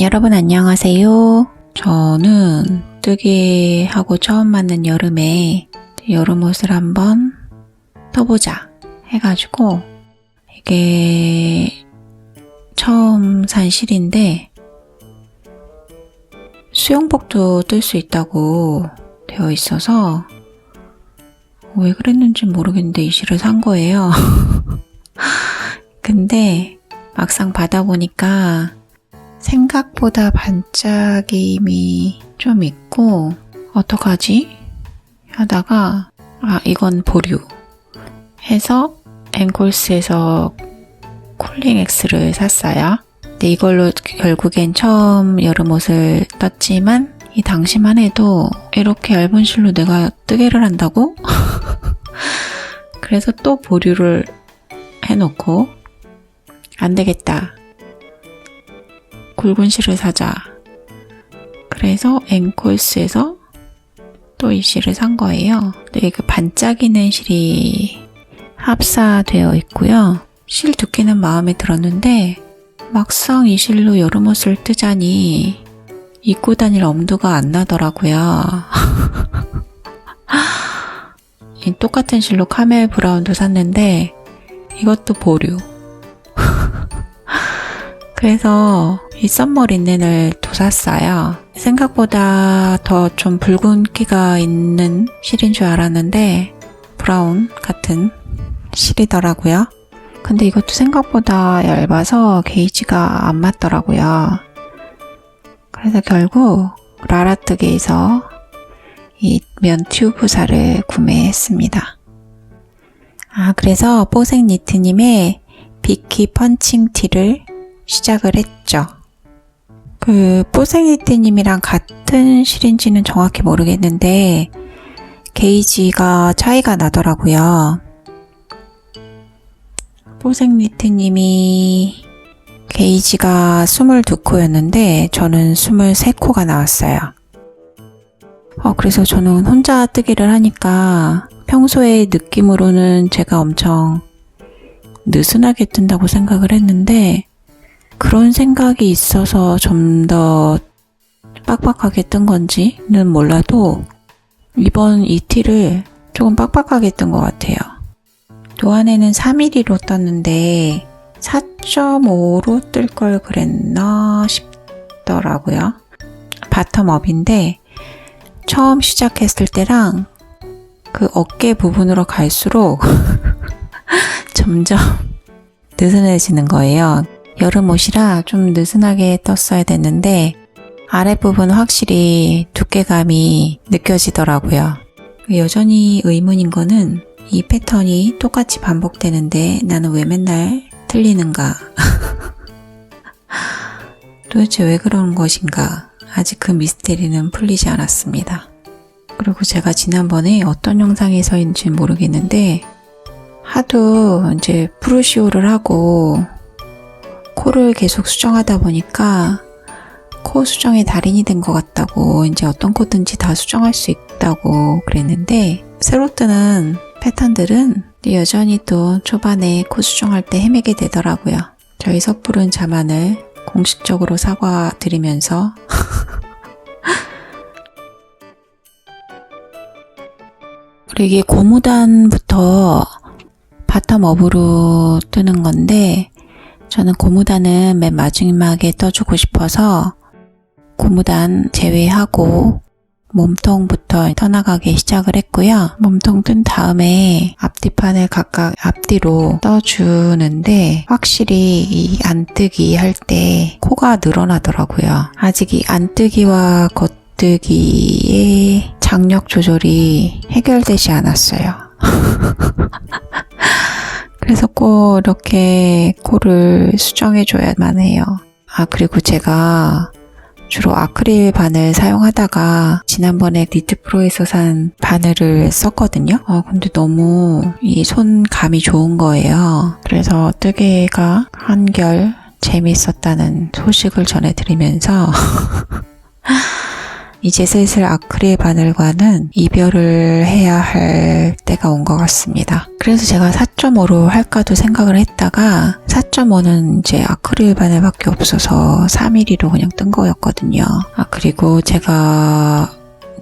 여러분 안녕하세요. 저는 뜨개하고 처음 맞는 여름에 여름 옷을 한번 떠보자 해가지고 이게 처음 산 실인데 수영복도 뜰 수 있다고 되어 있어서 왜 그랬는지 모르겠는데 이 실을 산 거예요. 근데 막상 받아보니까 생각보다 반짝임이 좀 있고 어떡하지? 하다가 아 이건 보류 해서 앵콜스에서 X를 샀어요. 근데 이걸로 결국엔 처음 여름 옷을 떴지만 이 당시만 해도 이렇게 얇은 실로 내가 뜨개를 한다고? 그래서 또 보류를 해놓고 안 되겠다. 굵은 실을 사자. 그래서 앵콜스에서 또 이 실을 산 거예요. 근데 그 반짝이는 실이 합사되어 있고요. 실 두께는 마음에 들었는데 막상 이 실로 여름 옷을 뜨자니 입고 다닐 엄두가 안 나더라고요. 이 똑같은 실로 카멜 브라운도 샀는데 이것도 보류. 그래서 이 썸머 린넨을 또 샀어요. 생각보다 더 좀 붉은 기가 있는 실인 줄 알았는데 브라운 같은 실이더라고요. 근데 이것도 생각보다 얇아서 게이지가 안 맞더라고요. 그래서 결국 라라뜨게에서 이 면 튜브사를 구매했습니다. 아, 그래서 뽀색 니트님의 비키 펀칭 티를 시작을 했죠. 그 뽀색 니트님이랑 같은 실인지는 정확히 모르겠는데 게이지가 차이가 나더라고요. 뽀색 니트님이 게이지가 22코였는데 저는 23코가 나왔어요. 어, 그래서 저는 혼자 뜨기를 하니까 평소의 느낌으로는 제가 엄청 느슨하게 뜬다고 생각을 했는데 그런 생각이 있어서 좀 더 빡빡하게 뜬 건지는 몰라도 이번 이 티를 조금 빡빡하게 뜬 것 같아요. 도안에는 3mm로 떴는데 4.5로 뜰 걸 그랬나 싶더라고요. 바텀업인데 처음 시작했을 때랑 그 어깨 부분으로 갈수록 점점 느슨해지는 거예요. 여름 옷이라 좀 느슨하게 떴어야 됐는데 아랫부분 확실히 두께감이 느껴지더라고요. 여전히 의문인 거는 이 패턴이 똑같이 반복되는데 나는 왜 맨날 틀리는가? 도대체 왜 그러는 것인가? 아직 그 미스테리는 풀리지 않았습니다. 그리고 제가 지난번에 어떤 영상에서인지 모르겠는데 하도 이제 프루시오를 하고 코를 계속 수정하다 보니까 코 수정의 달인이 된 것 같다고 이제 어떤 코든지 다 수정할 수 있다고 그랬는데 새로 뜨는 패턴들은 여전히 또 초반에 코 수정할 때 헤매게 되더라고요. 저희 섣부른 자만을 공식적으로 사과드리면서 그리고 이게 고무단부터 바텀업으로 뜨는 건데 저는 고무단은 맨 마지막에 떠주고 싶어서 고무단 제외하고 몸통부터 떠나가기 시작을 했고요. 몸통 뜬 다음에 앞뒤판을 각각 앞뒤로 떠주는데 확실히 이 안뜨기 할 때 코가 늘어나더라고요. 아직 이 안뜨기와 겉뜨기의 장력 조절이 해결되지 않았어요. 그래서 꼭 이렇게 코를 수정해줘야만 해요. 아, 그리고 제가 주로 아크릴 바늘 사용하다가 지난번에 니트프로에서 산 바늘을 썼거든요. 어, 근데 너무 이 손감이 좋은 거예요. 그래서 뜨개가 한결 재밌었다는 소식을 전해드리면서 이제 슬슬 아크릴 바늘과는 이별을 해야 할 때가 온 것 같습니다. 그래서 제가 4.5로 할까도 생각을 했다가 4.5는 이제 아크릴 바늘밖에 없어서 3mm로 그냥 뜬 거였거든요. 아 그리고 제가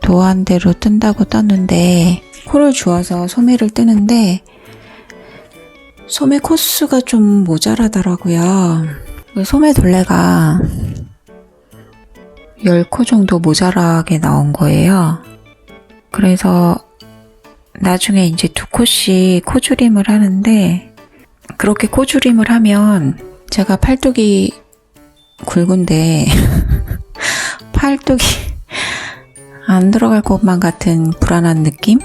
도안대로 뜬다고 떴는데 코를 주어서 소매를 뜨는데 소매 코스가 좀 모자라더라고요. 그 소매 둘레가 10코 정도 모자라게 나온 거예요. 그래서 나중에 이제 두 코씩 코줄임을 하는데 그렇게 코줄임을 하면 제가 팔뚝이 굵은데 팔뚝이 안 들어갈 것만 같은 불안한 느낌?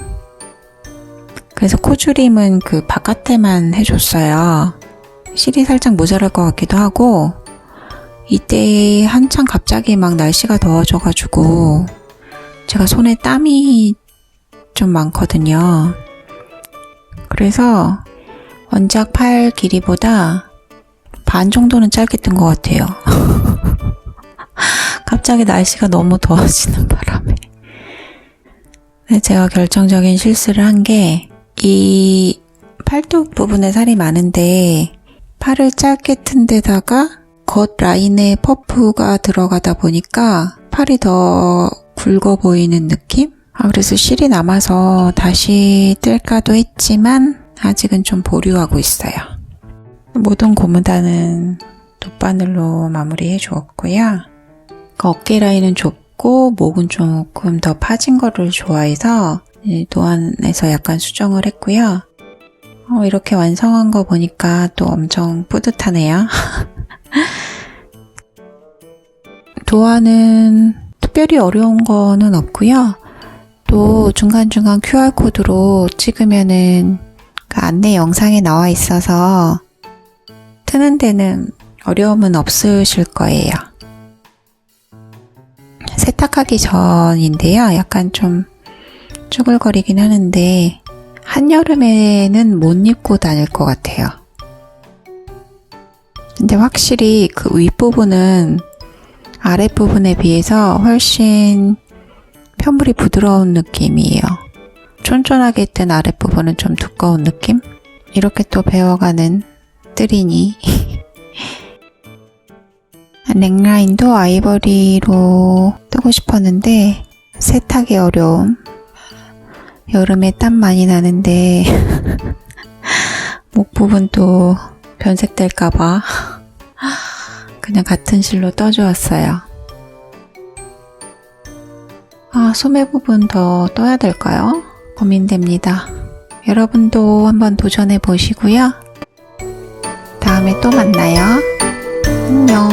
그래서 코줄임은 그 바깥에만 해줬어요. 실이 살짝 모자랄 것 같기도 하고 이때 한창 갑자기 막 날씨가 더워져가지고 제가 손에 땀이 좀 많거든요. 그래서 원작 팔 길이보다 반 정도는 짧게 뜬 것 같아요. 갑자기 날씨가 너무 더워지는 바람에. 네, 제가 결정적인 실수를 한 게 이 팔뚝 부분에 살이 많은데 팔을 짧게 튼 데다가 겉 라인에 퍼프가 들어가다 보니까 팔이 더 굵어 보이는 느낌? 아, 그래서 실이 남아서 다시 뜰까도 했지만 아직은 좀 보류하고 있어요. 모든 고무단은 돗바늘로 마무리해 주었고요. 그 어깨 라인은 좁고 목은 조금 더 파진 거를 좋아해서 이 도안에서 약간 수정을 했고요. 어, 이렇게 완성한 거 보니까 또 엄청 뿌듯하네요. 도안은 특별히 어려운 거는 없고요. 또 중간중간 QR코드로 찍으면은 그 안내 영상에 나와 있어서 트는 데는 어려움은 없으실 거예요. 세탁하기 전인데요. 약간 좀 쭈글거리긴 하는데 한여름에는 못 입고 다닐 것 같아요. 근데 확실히 그 윗부분은 아랫부분에 비해서 훨씬 편물이 부드러운 느낌이에요. 쫀쫀하게 뜬 아랫부분은 좀 두꺼운 느낌? 이렇게 또 배워가는 뜨리니. 넥라인도 아이보리로 뜨고 싶었는데 세탁이 어려움. 여름에 땀 많이 나는데 목 부분도 변색될까봐 그냥 같은 실로 떠주었어요. 아, 소매 부분 더 떠야 될까요? 고민됩니다. 여러분도 한번 도전해 보시고요. 다음에 또 만나요. 안녕.